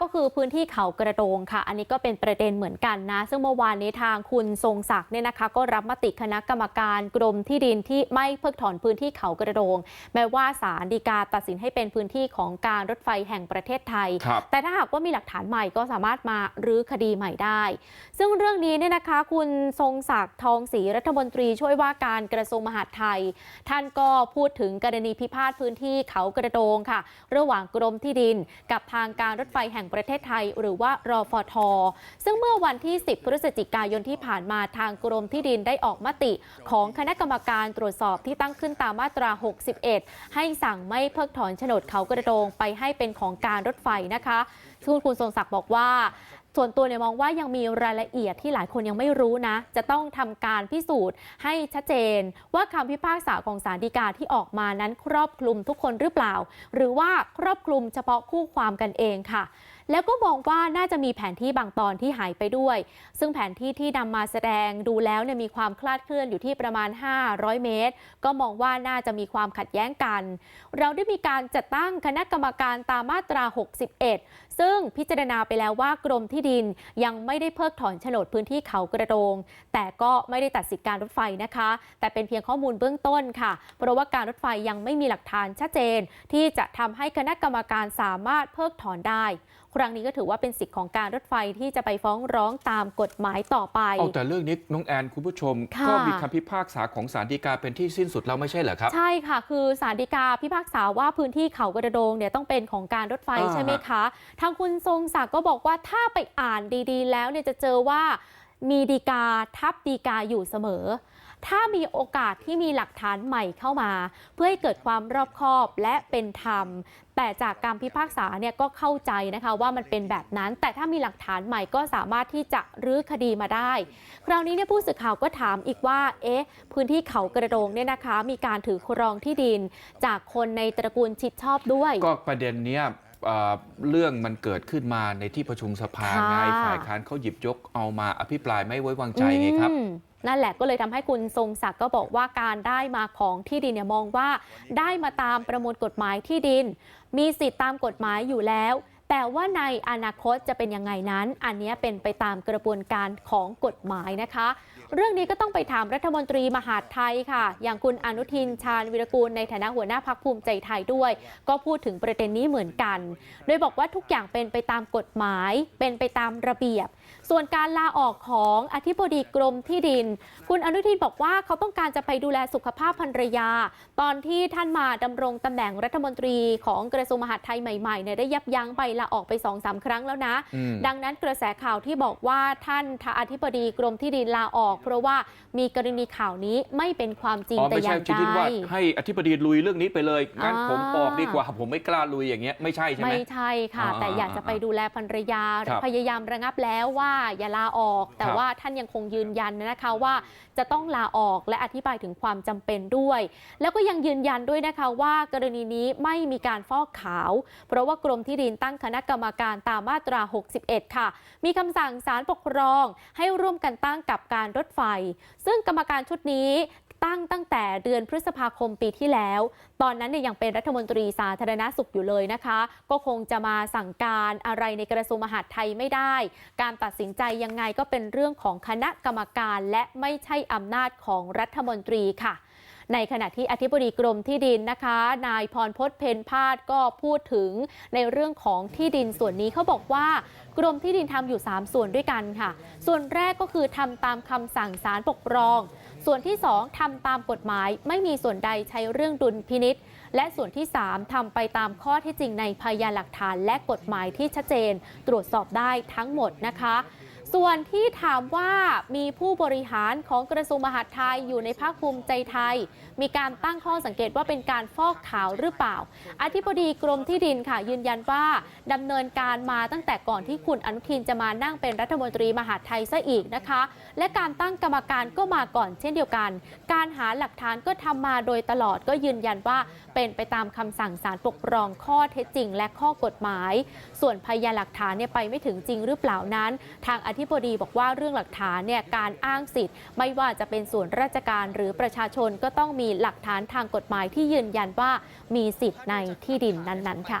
ก็คือพื้นที่เขากระโดงค่ะ อันนี้ก็เป็นประเด็นเหมือนกันนะ ซึ่งเมื่อวานนี้ทางคุณทรงศักดิ์เนี่ยนะคะ ก็รับมติคณะกรรมการกรมที่ดินที่ไม่เพิกถอนพื้นที่เขากระโดง แม้ว่าศาลฎีกาตัดสินให้เป็นพื้นที่ของการรถไฟแห่งประเทศไทยครับแต่ถ้าหากว่ามีหลักฐานใหม่ก็สามารถมารื้อคดีใหม่ได้ ซึ่งเรื่องนี้เนี่ยนะคะ คุณทรงศักดิ์ทองศรีรัฐมนตรีช่วยว่าการกระทรวงมหาดไทย ท่านก็พูดถึงกรณีพิพาทพื้นที่เขากระโดงค่ะ ระหว่างกรมที่ดิน กับทางการรถไฟแห่งประเทศไทย หรือว่ารอฟท ซึ่งเมื่อวันที่ 10 พฤศจิกายนที่ผ่านมาทางกรมที่ดินได้ออกมติ ของคณะกรรมการตรวจสอบที่ตั้งขึ้นตามมาตรา 61 ให้สั่งไม่เพิกถอนโฉนดเขากระโดงไปให้เป็นของการรถไฟนะคะ ซึ่งคุณทรงศักดิ์บอกว่า ส่วนตัวเนี่ยมองว่ายังมีรายละเอียดที่หลายคนยังไม่รู้นะ จะต้องทำการพิสูจน์ให้ชัดเจน ว่าคำพิพากษาของศาลฎีกาที่ออกมานั้นครอบคลุมทุกคนหรือเปล่า หรือว่าครอบคลุมเฉพาะคู่ความกันเองค่ะแล้วก็มองว่าน่าจะมีแผนที่บางตอนที่หายไปด้วย ซึ่งแผนที่ที่นำมาแสดงดูแล้วเนี่ยมีความคลาดเคลื่อนอยู่ที่ประมาณ 500 เมตร ก็มองว่าน่าจะมีความขัดแย้งกัน เราได้มีการจัดตั้งคณะกรรมการตามมาตรา 61 ซึ่งพิจารณาไปแล้วว่ากรมที่ดินยังไม่ได้เพิกถอนโฉนดพื้นที่เขากระโดง แต่ก็ไม่ได้ตัดสิทธิการรถไฟนะคะ แต่เป็นเพียงข้อมูลเบื้องต้นค่ะ เพราะว่าการรถไฟยังไม่มีหลักฐานชัดเจน ที่จะทำให้คณะกรรมการสามารถเพิกถอนได้ ครั้งนี้ก็ถือว่าเป็นสิทธิ์ของการรถไฟที่จะไปฟ้องร้องตามกฎหมายต่อไปเอาแต่เรื่องนี้น้องแอนคุณผู้ชมค่ะก็มีคำพิพากษาของศาลฎีกาเป็นที่สิ้นสุดแล้วไม่ใช่เหรอครับ ใช่ค่ะ คือสารดีกาพิพากษาว่าพื้นที่เขากระโดงเนี่ยต้องเป็นของการรถไฟอ่าใช่ไหมคะ ทางคุณทรงศักดิ์ก็บอกว่าถ้าไปอ่านดีๆ แล้วเนี่ยจะเจอว่ามีดีกาทับดีกาอยู่เสมอ ถ้ามีโอกาสที่มีหลักฐานใหม่เข้ามา เพื่อให้เกิดความรอบคอบและเป็นธรรม แต่จากการพิพากษาเนี่ยก็เข้าใจนะคะว่ามันเป็นแบบนั้น แต่ถ้ามีหลักฐานใหม่ก็สามารถที่จะรื้อคดีมาได้ คราวนี้เนี่ยผู้สื่อข่าวก็ถามอีกว่า เอ๊ะ พื้นที่เขากระโดงเนี่ยนะคะ มีการถือครองที่ดิน จากคนในตระกูลชิดชอบด้วย ก็ประเด็นเนี้ย เอ่อเรื่องมันเกิดขึ้นมาในที่ประชุมสภาค่ะไงฝ่ายค้านเขาหยิบยกเอามาอภิปรายไม่ไว้วางใจไงครับอืมนั่นแหละก็เลยทำให้คุณทรงศักดิ์ก็บอกว่าการได้มาของที่ดินเนี่ยมองว่า ได้มาตามประมวลกฎหมายที่ดิน มีสิทธิ์ตามกฎหมายอยู่แล้ว แต่ว่าในอนาคตจะเป็นยังไงนั้น อันเนี้ยเป็นไปตามกระบวนการของกฎหมายนะคะ เรื่องนี้ก็ต้องไปถามรัฐมนตรีมหาดไทยค่ะ อย่างคุณอนุทินชาญวิรกูลในฐานะหัวหน้าพักภูมิใจไทยด้วย ก็พูดถึงประเด็นนี้เหมือนกัน โดยบอกว่าทุกอย่างเป็นไปตามกฎหมาย เป็นไปตามระเบียบส่วนการลาออกของอธิบดีกรมที่ดิน คุณอนุทินบอกว่าเขาต้องการจะไปดูแลสุขภาพภรรยา ตอนที่ท่านมาดำรงตำแหน่งรัฐมนตรีของกระทรวงมหาดไทยใหม่ๆเนี่ยได้ยับยั้งไปลาออกไป2อสาครั้งแล้วนะ ดังนั้นกระแสข่าวที่บอกว่าท่านอธิบดีกรมที่ดินลาออก เพราะว่ามีกรณีข่าวนี้ไม่เป็นความจริงแต่อย่างใดดินว่ให้อธิบดีลุยเรื่องนี้ไปเลยงั้นผมออกดีกว่าผมไม่กล้าลุยอย่างเงี้ยไม่ใช่ใช่ไหมไม่ใช่ค่ะ แต่อยากจะไปดูแลภรรยารพยายามระงับแล้วว่าอย่าลาออก แต่ครับว่าท่านยังคงยืนยันนะคะว่าจะต้องลาออกและอธิบายถึงความจำเป็นด้วย แล้วก็ยังยืนยันด้วยนะคะว่ากรณีนี้ไม่มีการฟอกขาว เพราะว่ากรมที่ดินตั้งคณะกรรมการตามมาตรา 61 ค่ะ มีคำสั่งศาลปกครองให้ร่วมกันตั้งกับการรถไฟ ซึ่งกรรมการชุดนี้ ตั้งตั้งแต่เดือนพฤษภาคมปีที่แล้ว ตอนนั้นเนี่ยยังเป็นรัฐมนตรีสาธารณสุขอยู่เลยนะคะ ก็คงจะมาสั่งการอะไรในกระทรวงมหาดไทยไม่ได้ การตัดสินใจยังไงก็เป็นเรื่องของคณะกรรมการ และไม่ใช่อำนาจของรัฐมนตรีค่ะ ในขณะที่อธิบดีกรมที่ดินนะคะ นายพรพจน์เพนพาดก็พูดถึงในเรื่องของที่ดินส่วนนี้เขาบอกว่ากรมที่ดินทำอยู่ 3 ส่วนด้วยกันค่ะ ส่วนแรกก็คือทำตามคำสั่งศาลปกครอง ส่วนที่ 2ทำตามกฎหมาย ไม่มีส่วนใดใช้เรื่องดุลพินิษและส่วนที่ 3ทำไปตามข้อเที่จริงในพยานหลักฐานและกฎหมายที่ชัดเจน ตรวจสอบได้ทั้งหมดนะคะ ส่วนที่ถามว่ามีผู้บริหารของกระทรวงมหาดไทยอยู่ในภาคภูมิใจไทย มีการตั้งข้อสังเกตว่าเป็นการฟอกขาวหรือเปล่า อธิบดีกรมที่ดินค่ะ ยืนยันว่าดำเนินการมาตั้งแต่ก่อนที่คุณอนุทินจะมานั่งเป็นรัฐมนตรีมหาดไทยซะอีกนะคะ และการตั้งกรรมการก็มาก่อนเช่นเดียวกัน การหาหลักฐานก็ทำมาโดยตลอดก็ยืนยันว่าเป็นไปตามคำสั่งศาลปกครองข้อเท็จจริง และข้อกฎหมาย ส่วนพยานหลักฐานเนี่ยไปไม่ถึงจริงหรือเปล่านั้น ทางอธิธิบดีบอกว่าเรื่องหลักฐานเนี่ยการอ้างสิทธิ์ ไม่ว่าจะเป็นส่วนราชการหรือประชาชนก็ต้องมีหลักฐานทางกฎหมายที่ยืนยันว่ามีสิทธิ์ในที่ดินนั้นๆค่ะ